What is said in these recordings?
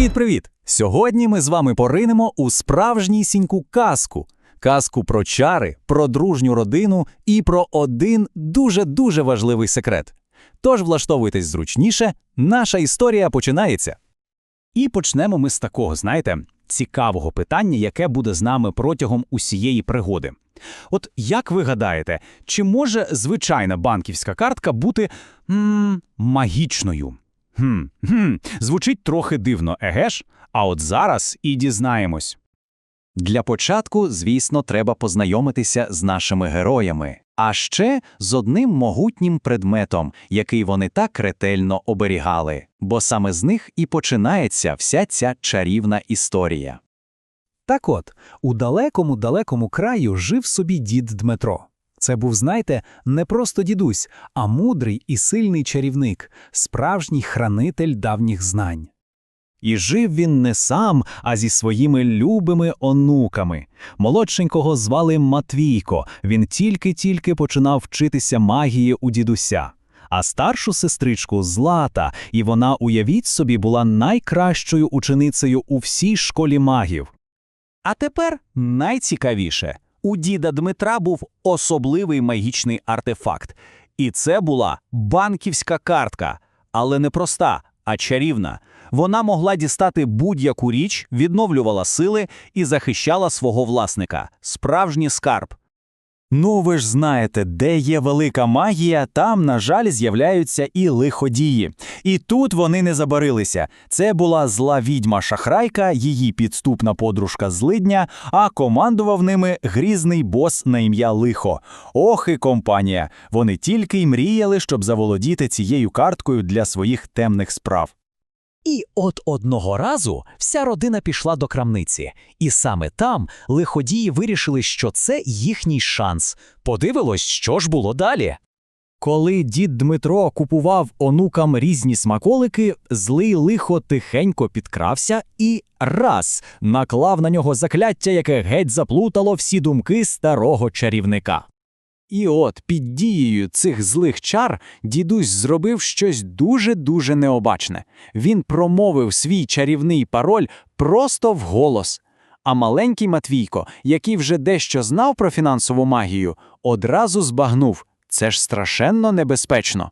Привіт-привіт! Сьогодні ми з вами поринемо у справжнісіньку казку. Казку про чари, про дружню родину і про один дуже-дуже важливий секрет. Тож влаштовуйтесь зручніше, наша історія починається. І почнемо ми з такого, знаєте, цікавого питання, яке буде з нами протягом усієї пригоди. От як ви гадаєте, чи може звичайна банківська картка бути м магічною? Хм, хм, звучить трохи дивно, еге ж? А от зараз і дізнаємось. Для початку, звісно, треба познайомитися з нашими героями, а ще з одним могутнім предметом, який вони так ретельно оберігали, бо саме з них і починається вся ця чарівна історія. Так от, у далекому-далекому краю жив собі дід Дмитро. Це був, знаєте, не просто дідусь, а мудрий і сильний чарівник, справжній хранитель давніх знань. І жив він не сам, а зі своїми любими онуками. Молодшенького звали Матвійко, він тільки-тільки починав вчитися магії у дідуся. А старшу сестричку Злата, і вона, уявіть собі, була найкращою ученицею у всій школі магів. А тепер найцікавіше у діда Дмитра був особливий магічний артефакт. І це була банківська картка, але не проста, а чарівна. Вона могла дістати будь-яку річ, відновлювала сили і захищала свого власника справжній скарб. Ну, ви ж знаєте, де є велика магія, там, на жаль, з'являються і лиходії. І тут вони не забарилися. Це була зла відьма шахрайка, її підступна подружка злидня, а командував ними грізний бос на ім'я Лихо. Ох і компанія. Вони тільки й мріяли, щоб заволодіти цією карткою для своїх темних справ. І от одного разу вся родина пішла до крамниці, і саме там лиходії вирішили, що це їхній шанс. Подивилось, що ж було далі. Коли дід Дмитро купував онукам різні смаколики, злий лихо тихенько підкрався і раз наклав на нього закляття, яке геть заплутало всі думки старого чарівника. І от під дією цих злих чар дідусь зробив щось дуже-дуже необачне. Він промовив свій чарівний пароль просто вголос. А маленький Матвійко, який вже дещо знав про фінансову магію, одразу збагнув це ж страшенно небезпечно.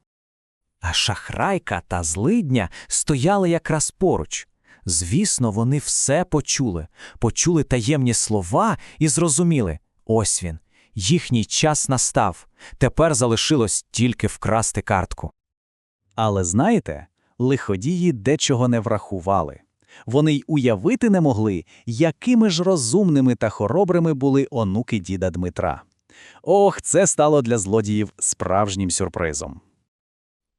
А шахрайка та злидня стояли якраз поруч. Звісно, вони все почули, почули таємні слова і зрозуміли ось він. Їхній час настав, тепер залишилось тільки вкрасти картку. Але знаєте, лиходії дечого не врахували. Вони й уявити не могли, якими ж розумними та хоробрими були онуки діда Дмитра. Ох, це стало для злодіїв справжнім сюрпризом.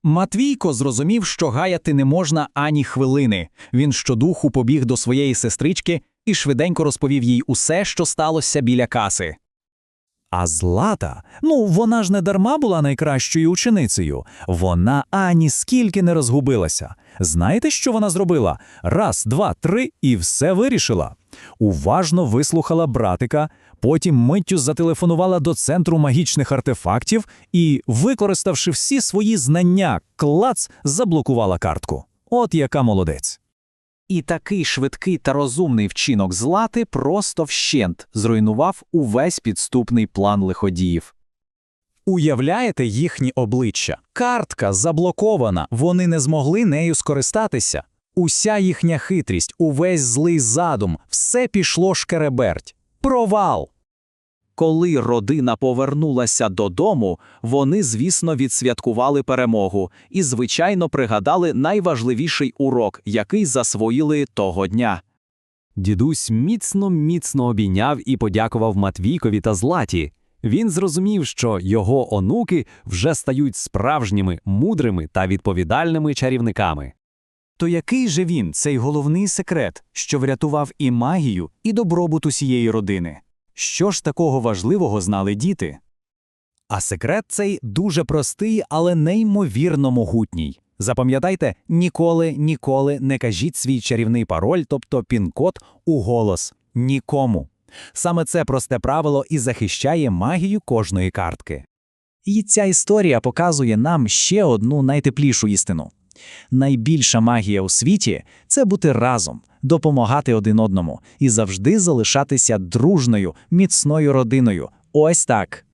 Матвійко зрозумів, що гаяти не можна ані хвилини. Він щодуху побіг до своєї сестрички і швиденько розповів їй усе, що сталося біля каси. А Злата, ну вона ж не дарма була найкращою ученицею. Вона ані скільки не розгубилася. Знаєте, що вона зробила? Раз, два, три і все вирішила. Уважно вислухала братика, потім миттю зателефонувала до центру магічних артефактів і, використавши всі свої знання, клац заблокувала картку. От яка молодець. І такий швидкий та розумний вчинок злати просто вщент зруйнував увесь підступний план лиходіїв. Уявляєте їхні обличчя? Картка заблокована, вони не змогли нею скористатися. Уся їхня хитрість, увесь злий задум, все пішло шкереберть. Провал! Коли родина повернулася додому, вони, звісно, відсвяткували перемогу і, звичайно, пригадали найважливіший урок, який засвоїли того дня. Дідусь міцно міцно обійняв і подякував Матвійкові та Златі. Він зрозумів, що його онуки вже стають справжніми, мудрими та відповідальними чарівниками. То який же він, цей головний секрет, що врятував і магію, і добробут усієї родини? Що ж такого важливого знали діти? А секрет цей дуже простий, але неймовірно могутній. Запам'ятайте, ніколи, ніколи не кажіть свій чарівний пароль, тобто пін-код, у голос. Нікому. Саме це просте правило і захищає магію кожної картки. І ця історія показує нам ще одну найтеплішу істину. Найбільша магія у світі це бути разом, допомагати один одному і завжди залишатися дружною, міцною родиною. Ось так.